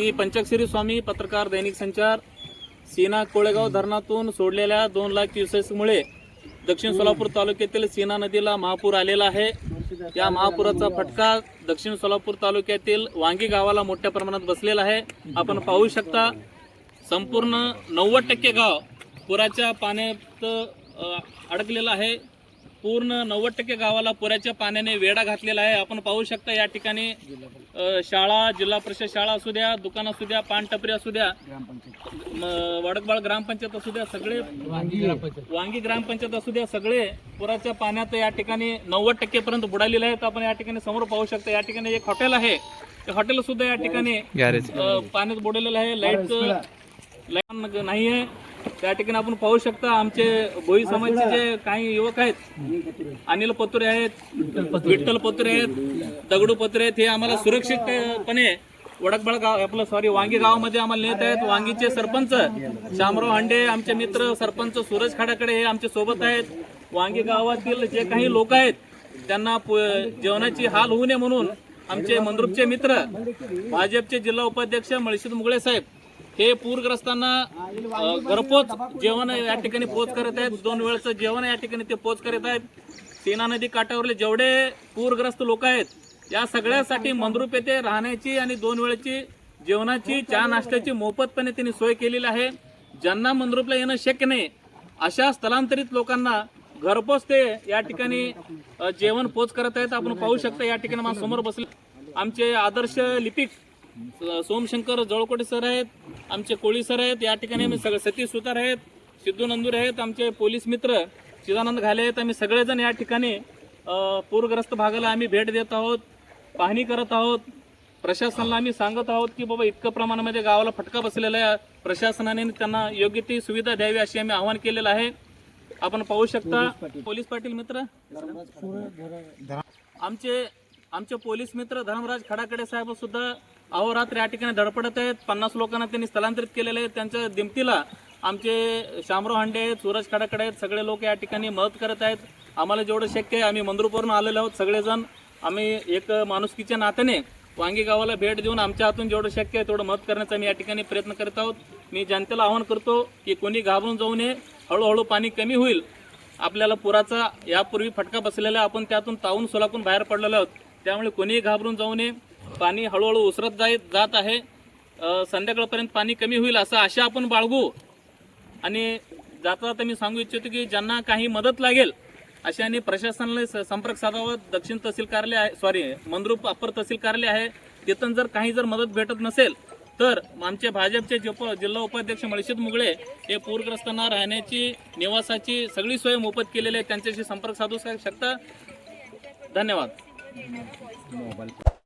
मी पंचाक्षरी स्वामी पत्रकार दैनिक संचार सीना कोळेगाव धरणातून सोडलेल्या दोन लाख क्युसेसमुळे दक्षिण सोलापूर तालुक्यातील सीना नदीला महापूर आलेला आहे. या महापुराचा फटका दक्षिण सोलापूर तालुक्यातील वांगी गावाला मोठ्या प्रमाणात बसलेला आहे. आपण पाहू शकता संपूर्ण नव्वद टक्के गाव पुराच्या पाण्यात अडकलेलं आहे. पूर्ण नव्वद टक्के गावाला पुराच्या पाण्याने वेढा घातलेला आहे. आपण पाहू शकता या ठिकाणी शाळा जिल्हा परिषद शाळा असू द्या दुकान असू द्या पानटपरी असू द्या वडकबाळ ग्रामपंचायत असू द्या सगळे वांगी ग्रामपंचायत असू द्या सगळे पुराच्या पाण्यात या ठिकाणी नव्वद टक्के पर्यंत बुडालेले आहेत. आपण या ठिकाणी समोर पाहू शकता या ठिकाणी एक हॉटेल आहे. ते हॉटेल सुद्धा या ठिकाणी पाण्यात बुडलेलं आहे. लाईटचं लाईन नाही आहे त्या ठिकाणी आपण पाहू शकता आमचे भोई समाजचे जे काही युवक आहेत अनिल पत्रे आहेत विठ्ठल पत्रे आहेत दगडू पत्रे आहेत हे आम्हाला सुरक्षितपणे वडकबळ गाव आपलं सॉरी वांगी गावामध्ये आम्हाला नेत आहेत. वांगीचे सरपंच शामराव हांडे आमचे मित्र सरपंच सूरज खाडाकडे हे आमच्यासोबत आहेत. वांगी गावातील जे काही लोक आहेत त्यांना जेवणाची हाल होऊ नये म्हणून आमचे मंद्रुपचे मित्र भाजपचे जिल्हा उपाध्यक्ष मळशीद मुगळे साहेब हे पूरग्रस्तांना घरपोच जेवण या ठिकाणी पोच करत आहेत. दोन वेळचं जेवण या ठिकाणी ते पोच करत आहेत. सीना नदी काठावरले जेवढे पूरग्रस्त लोक आहेत या सगळ्यासाठी मंद्रुप येथे राहण्याची आणि दोन वेळची जेवणाची चहा नाश्त्याची मोफतपणे त्यांनी सोय केलेली आहे. ज्यांना मंद्रुपला येणं शक्य नाही अशा स्थलांतरित लोकांना घरपोच ते या ठिकाणी जेवण पोच करत आहेत. आपण पाहू शकता या ठिकाणी माझ्यासमोर बसले आमचे आदर्श लिपिक सोमशंकर जळकोटे सर आहेत आमचे कोळी सर आहेत या ठिकाणी आम्ही सगळे सतीश सुतार आहेत सिद्धू नंदुरे आहेत आमचे पोलीस मित्र चिदानंद घाले आहेत आम्ही सगळेजण या ठिकाणी पूरग्रस्त भागाला आम्ही भेट देत आहोत पाहणी करत आहोत. प्रशासनाला आम्ही सांगत आहोत की बाबा इतकं प्रमाणामध्ये गावाला फटका बसलेला आहे. प्रशासनाने त्यांना योग्य ती सुविधा द्यावी अशी आम्ही आवाहन केलेलं आहे. आपण पाहू शकता. पोलीस पाटील. मित्र? आमचे आमचे पोलीस मित्र धर्मराज खडाकडे साहेब सुद्धा अहोरात्र या ठिकाणी धडपडत आहेत. पन्नास लोकांना त्यांनी स्थलांतरित केलेले आहेत. त्यांच्या दिमतीला आमचे शामराव हांडे आहेत सूरज खडाकडे आहेत. सगळे लोक या ठिकाणी मदत करत आहेत. आम्हाला जेवढं शक्य आहे आम्ही मंद्रुपवरून आलेलो आहोत. सगळेजण आम्ही एक माणुसकीच्या नात्याने वांगी गावाला भेट देऊन आमच्या हातून जेवढं शक्य आहे तेवढं मदत करण्याचा मी या ठिकाणी प्रयत्न करत आहोत. मी जनतेला आवाहन करतो की कोणी घाबरून जाऊ नये. हळूहळू पाणी कमी होईल. आपल्याला पुराचा यापूर्वी फटका बसलेला आहे. आपण त्यातून तावून सोलाकून बाहेर पडलेलो आहोत. त्यामुळे कोणीही घाबरून जाऊ नये. पाणी हळूहळू उसरत जाय जात आहे. संध्याकाळपर्यंत पाणी कमी होईल असं आशा आपण बाळगू. आणि जाता जाता मी सांगू इच्छितो की ज्यांना काही मदत लागेल अशाने प्रशासनाला संपर्क साधावा. दक्षिण तहसील कार्यालय आहे सॉरी मंद्रुप अप्पर तहसील कार्यालय आहे. तिथून जर काही जर मदत भेटत नसेल तर आमचे भाजपचे जप जिल्हा उपाध्यक्ष मळशीत मुगळे हे पूरग्रस्तांना राहण्याची निवासाची सगळी सोय मोफत केलेली आहे. त्यांच्याशी संपर्क साधू शकता? धन्यवाद. mobile.